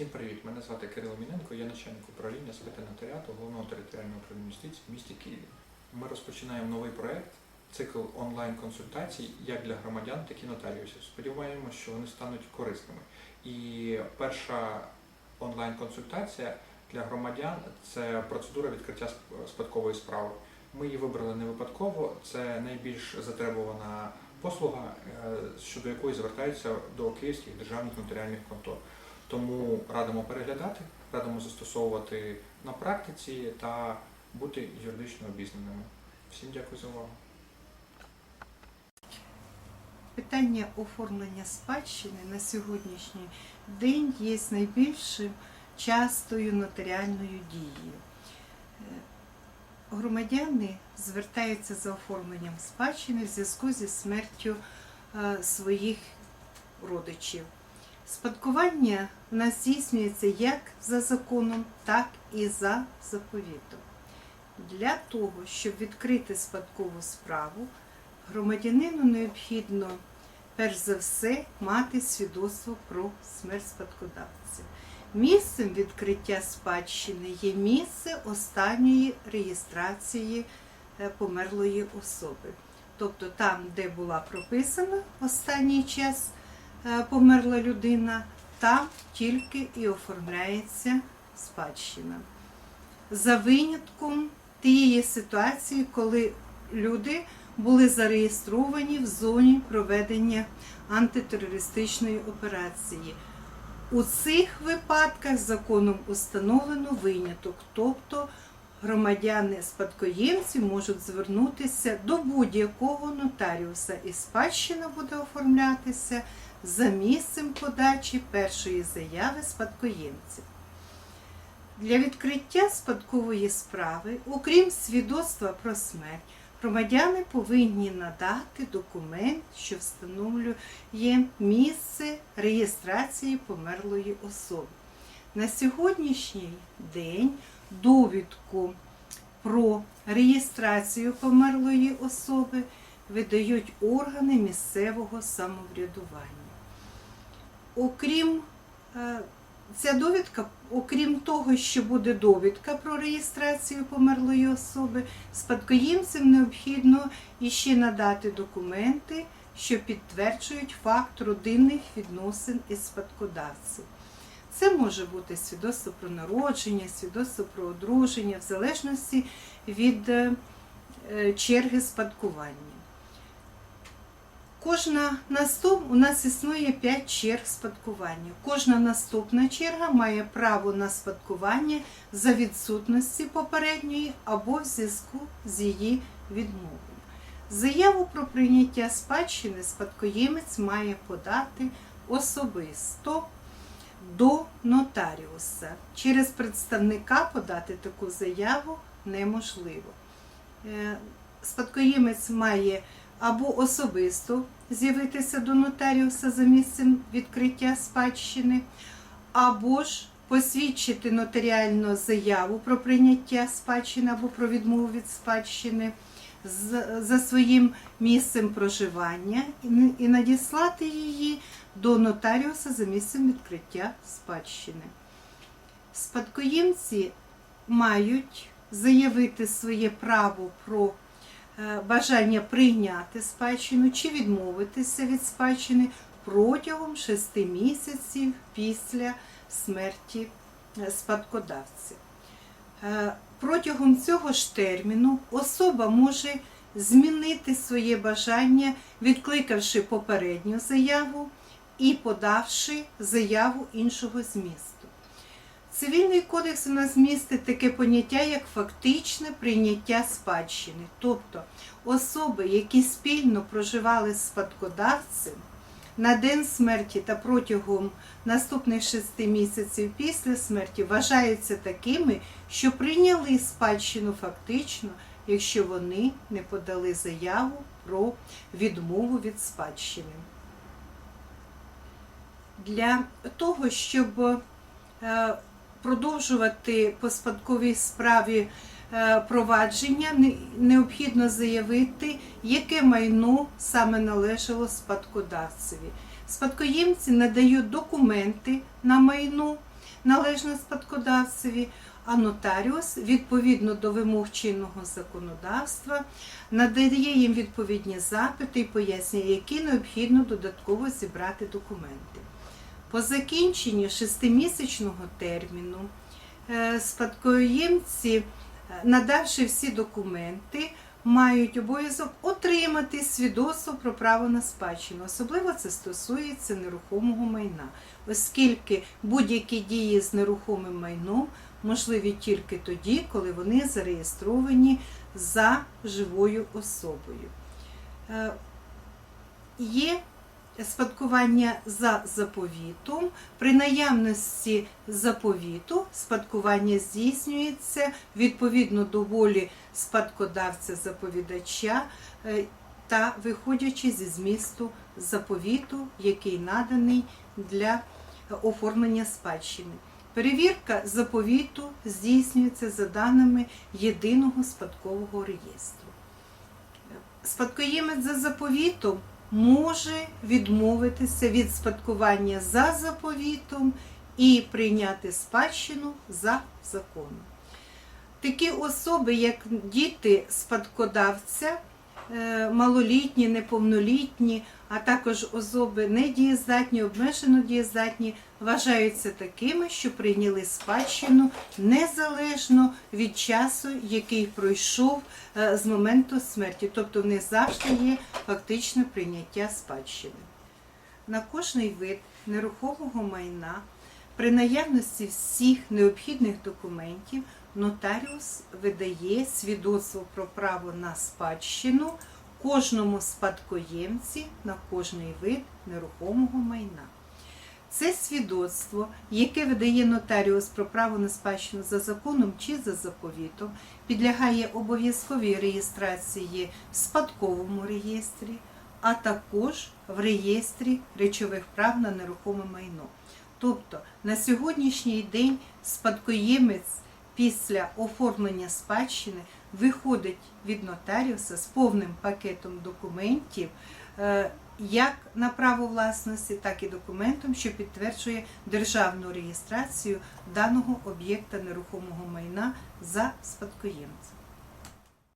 Всім привіт! Мене звати Кирило Міненко, я начальник управління з нотаріату головного територіального управління юстиції в місті Києві. Ми розпочинаємо новий проект, цикл онлайн-консультацій як для громадян, так і нотаріусів. Сподіваємося, що вони стануть корисними. І перша онлайн-консультація для громадян це процедура відкриття спадкової справи. Ми її вибрали не випадково. Це найбільш затребувана послуга, е, щодо якої звертаються до київських державних нотаріальних контор. Тому радимо переглядати, радимо застосовувати на практиці та бути юридично обізнаними. Всім дякую за увагу. Питання оформлення спадщини на сьогоднішній день є найбільшою частою нотаріальною дією. Громадяни звертаються за оформленням спадщини в зв'язку зі смертю е, своїх родичів. Спадкування в нас здійснюється як за законом, так і за заповітом. Для того, щоб відкрити спадкову справу, громадянину необхідно перш за все мати свідоцтво про смерть спадкодавця. Місцем відкриття спадщини є місце останньої реєстрації е, померлої особи. Тобто там, де була прописана останній час померла людина, там тільки і оформляється спадщина. За винятком тієї ситуації, коли люди були зареєстровані в зоні проведення антитерористичної операції. У цих випадках законом установлено виняток, тобто громадяни-спадкоємці можуть звернутися до будь-якого нотаріуса, і спадщина буде оформлятися за місцем подачі першої заяви спадкоємців. Для відкриття спадкової справи, окрім свідоцтва про смерть, громадяни повинні надати документ, що встановлює місце реєстрації померлої особи. На сьогоднішній день довідку про реєстрацію померлої особи видають органи місцевого самоврядування. Окрім е, Ця довідка, окрім того, що буде довідка про реєстрацію померлої особи, спадкоємцям необхідно іще надати документи, що підтверджують факт родинних відносин із спадкодавцем. Це може бути свідоцтво про народження, свідоцтво про одруження, в залежності від е, е, черги спадкування. Кожна наступ у нас існує 5 черг спадкування. Кожна наступна черга має право на спадкування за відсутності попередньої або в зв'язку з її відмовою. Заяву про прийняття спадщини спадкоємець має подати особисто до нотаріуса. Через представника подати таку заяву неможливо. Е, Спадкоємець має або особисто з'явитися до нотаріуса за місцем відкриття спадщини, або ж посвідчити нотаріальну заяву про прийняття спадщини або про відмову від спадщини за своїм місцем проживання і надіслати її до нотаріуса за місцем відкриття спадщини. Спадкоємці мають заявити своє право про е, бажання прийняти спадщину чи відмовитися від спадщини протягом 6 місяців після смерті е, спадкодавця. Е, Протягом цього ж терміну особа може змінити своє бажання, відкликавши попередню заяву і подавши заяву іншого змісту. Цивільний кодекс у нас містить таке поняття, як фактичне прийняття спадщини. Тобто особи, які спільно проживали з спадкодавцем на день смерті та протягом наступних шести місяців після смерті вважаються такими, що прийняли спадщину фактично, якщо вони не подали заяву про відмову від спадщини. Для того, щоб е, продовжувати по спадковій справі е, провадження, необхідно заявити, яке майно саме належало спадкодавцеві. Спадкоємці надають документи на майно, належно спадкодавцеві, а нотаріус, відповідно до вимог чинного законодавства, надає їм відповідні запити і пояснює, які необхідно додатково зібрати документи. По закінченні шестимісячного терміну е, спадкоємці, е, надавши всі документи, мають обов'язок отримати свідоцтво про право на спадщину. Особливо це стосується нерухомого майна, оскільки будь-які дії з нерухомим майном можливі тільки тоді, коли вони зареєстровані за живою особою. Е, Є спадкування за заповітом. При наявності заповіту спадкування здійснюється відповідно до волі спадкодавця заповідача е, та виходячи зі змісту заповіту, який наданий для оформлення спадщини. Перевірка заповіту здійснюється за даними єдиного спадкового реєстру. Спадкоємець за заповітом може відмовитися від спадкування за заповітом і прийняти спадщину за законом. Такі особи, як діти спадкодавця, малолітні, неповнолітні, а також особи недієздатні, обмежено дієздатні, вважаються такими, що прийняли спадщину незалежно від часу, який пройшов е, з моменту смерті. Тобто них завжди є фактичне прийняття спадщини. На кожний вид нерухомого майна при наявності всіх необхідних документів нотаріус видає свідоцтво про право на спадщину кожному спадкоємці на кожний вид нерухомого майна. Це свідоцтво, яке видає нотаріус про право на спадщину за законом чи за заповітом, підлягає обов'язковій реєстрації в спадковому реєстрі, а також в реєстрі речових прав на нерухоме майно. Тобто на сьогоднішній день спадкоємець після оформлення спадщини виходить від нотаріуса з повним пакетом документів, е, як на право власності, так і документом, що підтверджує державну реєстрацію даного об'єкта нерухомого майна за спадкоємцем.